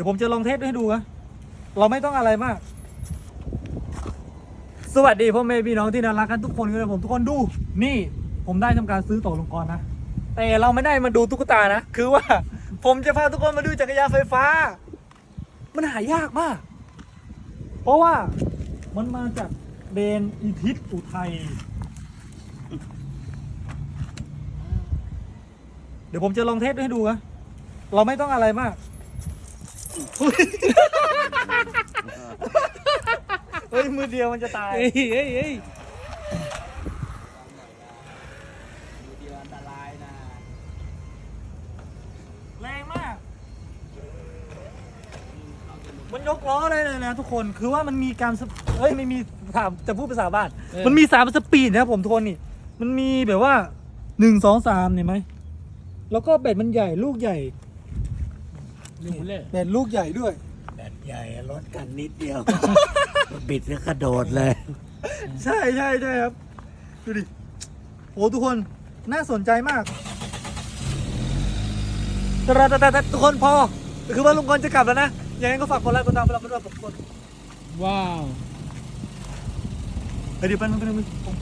ดี๋ยวผมจะลองเทสให้ดูนะเราไม่ต้องอะไรมาก สวัสดีพ่อแม่พี่น้องที่น่ารักกันทุกคนเลยผมทุกคนดู นี่ผมได้ทำการซื้อตั๋วลงกรนะ แต่เราไม่ได้มาดูตุ๊กตานะ คือว่าผมจะพาทุกคนมาดูจักรยานไฟฟ้า มันหายากมาก เพราะว่ามันมาจากเบนอีทิศอุทัย เดี๋ยวผมจะลองเทสให้ดูนะเราไม่ต้องอะไรมาก เฮ้ย มือเดียวมันจะตาย เฮ้ยเฮ้ยเฮ้ยดูเดียวอันตรายนะ แรงมาก มันยกล้อเลยนะทุกคน คือว่ามันมีการสปเอ้ยไม่มีถามจะพูดภาษาบ้าน มันมีสามสปีดนะครับผมทุกคนนี่ มันมีแบบว่าหนึ่งสองสามเห็นไหม แล้วก็เบ็ดมันใหญ่ลูกใหญ่ห นึ่งเลยเบ็ดลูกใหญ่ด้วย แบตใหญ่รถกันนิดเดียว บิดแล้วกระโดดเลย ใช่ใช่ใช่ครับ ดูดิโอ้ทุกคนน่าสนใจมากแต่แต่แต่แต่ทุกคนพอ คือว่าลุงกรจะกลับแล้วนะยังไงก็ฝากกดไลค์กดติดตามไปแล้วไปด้วยผมกดว้าวเฮ้ยเดี๋ยวแป๊บนึงแป๊บนึงผม